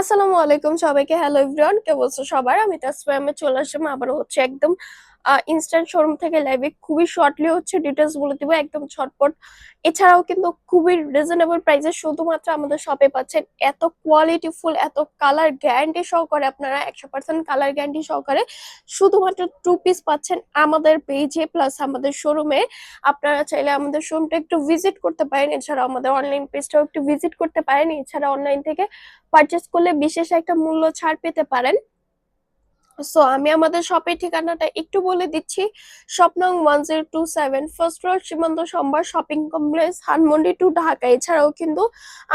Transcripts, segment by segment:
আসসালামু আলাইকুম সবাইকে। হ্যালো এভরিওয়ান কে বলছো সবার? আমি তাসফায়ামে চলে আসলাম আবার হচ্ছে একদম ইনস্ট্যান্ট শোরুম থেকে লাইভে খুবই শর্টলি হচ্ছে ডিটেলস বলে দিব, একদম ছটপট। এছাড়াও কিন্তু খুবই রিজনেবল প্রাইসে শুধুমাত্র আমাদের শপে পাচ্ছেন এত কোয়ালিটিফুল এত কালার গ্যারান্টি সহকারে আপনারা একশো পার্সেন্ট কালার গ্যারান্টি সহকারে শুধুমাত্র টু পিস পাচ্ছেন আমাদের পেজে প্লাস আমাদের শোরুমে আপনারা চাইলে আমাদের শোরুমটা একটু ভিজিট করতে পারেন এছাড়া আমাদের অনলাইন পেজটাও একটু ভিজিট করতে পারেন, এছাড়া অনলাইন থেকে পারচেস করলে বিশেষ একটা মূল্য ছাড় পেতে পারেন। সো আমি আমাদের শপের ঠিকানাটা একটু বলে দিচ্ছি। স্বপ্নং one zero two seven first road Shimanto Shambhar shopping complex Dhanmondi two Dhaka. এছাড়াও কিন্তু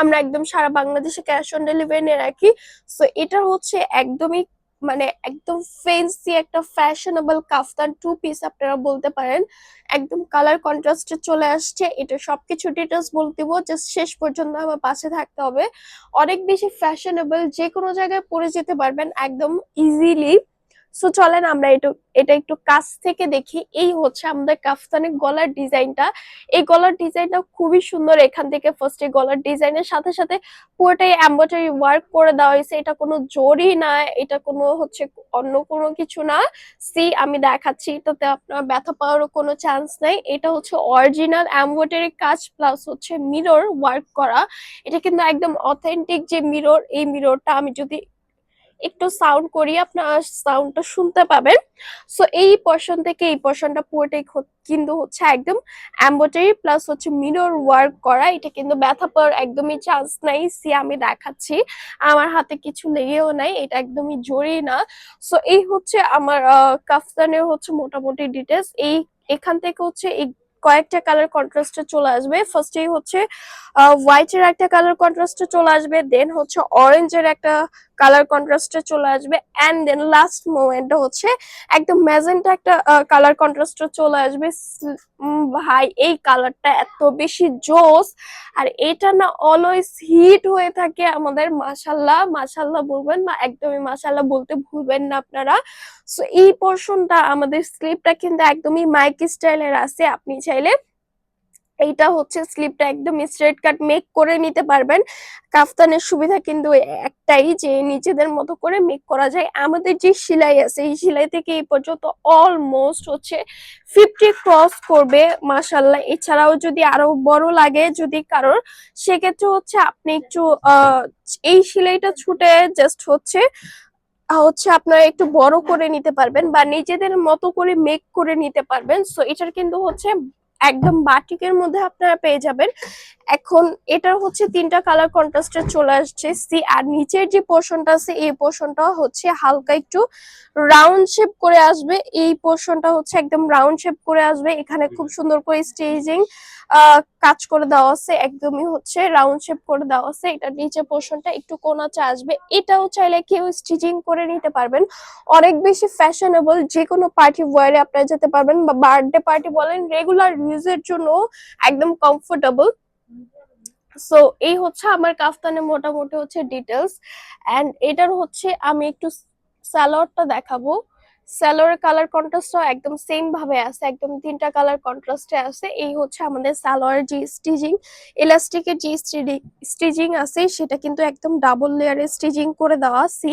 আমরা একদম সারা বাংলাদেশে ক্যাশ অন ডেলিভারি নিয়ে রাখি। সো এটা হচ্ছে একদমই মানে একদম ফেন্সি একটা ফ্যাশনেবল কাফতান টু পিস আপনারা বলতে পারেন। একদম কালার কন্ট্রাস্টে চলে আসছে। এটা সবকিছু ডিটেলস বলতে দিব। জাস্ট শেষ পর্যন্ত আমার পাশে থাকতে হবে। অনেক বেশি ফ্যাশনেবল যে কোনো জায়গায় পরে যেতে পারবেন। একদম ইজিলি সো চলেন আমরা একটু, এটা একটু কাছ থেকে দেখি। এই হচ্ছে আমাদের কাফতানের গলার ডিজাইনটা। এই গলার ডিজাইনটা খুবই সুন্দর। এখান থেকে ফার্স্টে গলার ডিজাইনের সাথে সাথে পুরোটাই এম্ব্রয়ডারি ওয়ার্ক করে দেওয়া হয়েছে। এটা কোনো জরি না, এটা কোনো হচ্ছে অন্য কোনো কিছু না। সি আমি দেখাচ্ছি, এটাতে আপনার ব্যথা পাওয়ারও কোনো চান্স নাই। এটা হচ্ছে অরিজিনাল এম্ব্রয়ডারি কাজ প্লাস হচ্ছে মিরর ওয়ার্ক করা। এটা কিন্তু একদম অথেন্টিক যে মিরর এই মিররটা আমি যদি একটু সাউন্ড করি আপনার সাউন্ডটা শুনতে পাবেন। সো এই পোর্শন থেকে এই পোর্শনটা পুরোটাই কিন্তু হচ্ছে একদম এম্বোটারি প্লাস হচ্ছে মিরর ওয়ার্ক করা। এটা কিন্তু ব্যথা পাওয়ার একদমই চান্স নাই, সি আমি দেখাচ্ছি। আমার হাতে কিছু লেগেও নাই, এটা একদমই জোরে না। সো এই হচ্ছে আমার কাফতানের হচ্ছে মোটামুটি ডিটেলস এই, এখান থেকে হচ্ছে এই কয়েকটা কালার কন্ট্রাস্টে চলে আসবে। ফার্স্টেই হচ্ছে হোয়াইটের একটা কালার কন্ট্রাস্টে চলে আসবে দেন হচ্ছে অরেঞ্জের একটা কালার কন্ট্রাস্টে চলে আসবে অ্যান্ড দেন লাস্ট মোমেন্টটা হচ্ছে একদম ম্যাজেন্টা একটা কালার কন্ট্রাস্টে চলে আসবে ভাই, এই কালারটা এত বেশি জোস। আর এটা না অলওয়েজ হিট হয়ে থাকে আমাদের মাসাল্লাহ মাসাল্লাহ বলবেন বা একদমই মাসাল্লাহ বলতে ভুলবেন না আপনারা। সো এই পোর্শনটা আমাদের স্লিপটা কিন্তু একদমই মাইক স্টাইলের আছে, আপনি চাইলে এইটা হচ্ছে স্লিপটা একদম স্ট্রেট কাট মেক করে নিতে পারবেন। কাফতানের সুবিধা কিন্তু একটাই যে নিজেদের মতো করে মেক করা যায়। আমাদের যে সেলাই আছে, এই সেলাই থেকে এই পর্যন্ত অলমোস্ট হচ্ছে ফিফটি ক্রস করবে মাসাল্লাহ এছাড়াও যদি আরও বড় লাগে যদি কারোর, সেক্ষেত্রে হচ্ছে আপনি একটু এই সেলাইটা ছুটে জাস্ট হচ্ছে হচ্ছে আপনারা একটু বড় করে নিতে পারবেন বা নিজেদের মতো করে মেক করে নিতে পারবেন। সো এটার কিন্তু হচ্ছে একদম বাটিকের মধ্যে আপনারা পেয়ে যাবেন। এখন এটার হচ্ছে তিনটা কালার কন্ট্রাস্টে চলে আসছে। সি আর নিচের যে পোর্শনটা আছে, এই পোর্শনটা হচ্ছে হালকা একটু রাউন্ড শেপ করে আসবে। এই পোর্শনটা হচ্ছে একদম রাউন্ড শেপ করে আসবে। এখানে খুব সুন্দর করে স্টেজিং কাজ করে দেওয়া আছে। একদমই হচ্ছে রাউন্ড শেপ করে দেওয়া আছে। এটা নিচে পোর্শনটা একটু কোনাচে আসবে। এটাও চাইলে কেউ স্টিচিং করে নিতে পারবেন। অনেক বেশি ফ্যাশনেবল যে কোনো পার্টি ওয়ারে আপনারা যেতে পারবেন বা বার্থডে পার্টি বলেন রেগুলার ইউজের জন্য একদম কমফোর্টেবল সো এই হচ্ছে আমার কাফতানের মোটামুটি হচ্ছে ডিটেলস অ্যান্ড এটার হচ্ছে আমি একটু স্যালোয়ারটা দেখাবো। স্যালোয়ারের কালার কন্ট্রাস্টও একদম সেম ভাবে আছে, একদম তিনটা কালার কন্ট্রাস্টে আছে। এই হচ্ছে আমাদের সালোয়ারের যে স্টিচিং ইলাস্টিকের যে স্টিচিং আছে, সেটা কিন্তু একদম ডাবল লেয়ারের স্টিচিং করে দেওয়া আছি।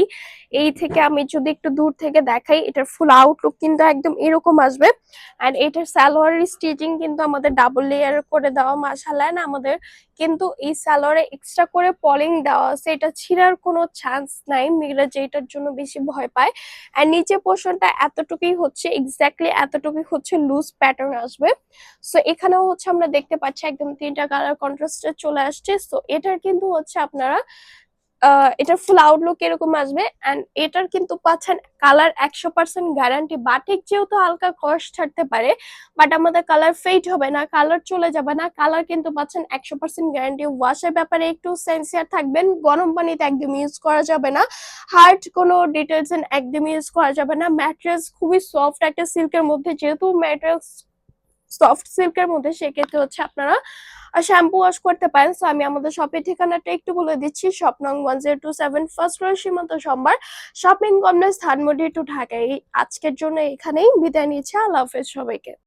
এই থেকে আমি যদি একটু দূর থেকে দেখাই, এটার ফুল আউটলুক কিন্তু একদম এরকম আসবে। অ্যান্ড এটার সালোয়ারের স্টিচিং কিন্তু আমাদের ডাবল লেয়ার করে দেওয়া মাসালা না? আমাদের কিন্তু এই সালোয়ারে এক্সট্রা করে পলিং দেওয়া আছে। এটা ছিঁড়ার কোনো চান্স নাই, মেয়েরা যেটার জন্য বেশি ভয় পায়। আর নিচে পোর্শনটা এতটুকুই হচ্ছে এক্স্যাক্টলি এতটুকুই হচ্ছে লুজ প্যাটার্ন আসবে। সো এখানেও হচ্ছে আমরা দেখতে পাচ্ছি একদম তিনটা কালার কন্ট্রাস্টে চলে আসছে। সো এটার কিন্তু হচ্ছে আপনারা এটার ফুল আউটলুক এরকম আসবে অ্যান্ড এটার কিন্তু পাচ্ছেন কালার একশো পার্সেন্ট গ্যারান্টি বাটিক যেহেতু হালকা কস্ট ছাড়তে পারে বাট আমাদের কালার ফেড হবে না কালার চলে যাবে না কালার কিন্তু পাচ্ছেন একশো পার্সেন্ট গ্যারান্টি ওয়াশের ব্যাপারে একটু সেন্সিয়ার থাকবেন, গরম পানিতে একদম ইউজ করা যাবে না হার্ড কোনো ডিটেলস একদম ইউজ করা যাবে না ম্যাট্রেস খুবই সফট একটা সিল্কের মধ্যে, যেহেতু ম্যাট্রেস সফট সিল্কের মধ্যে, সেক্ষেত্রে হচ্ছে আপনারা শ্যাম্পু ওয়াশ করতে পারেন। সো আমি আমাদের শপের ঠিকানাটা একটু বলে দিচ্ছি। শপ নং one zero two seven first floor Shimanto সোমবার শপিং কমপ্লেক্স, ধানমন্ডি টু ঢাকায় আজকের জন্য এখানেই বিদায় নিচ্ছে। আল্লাহ হাফেজ সবাইকে।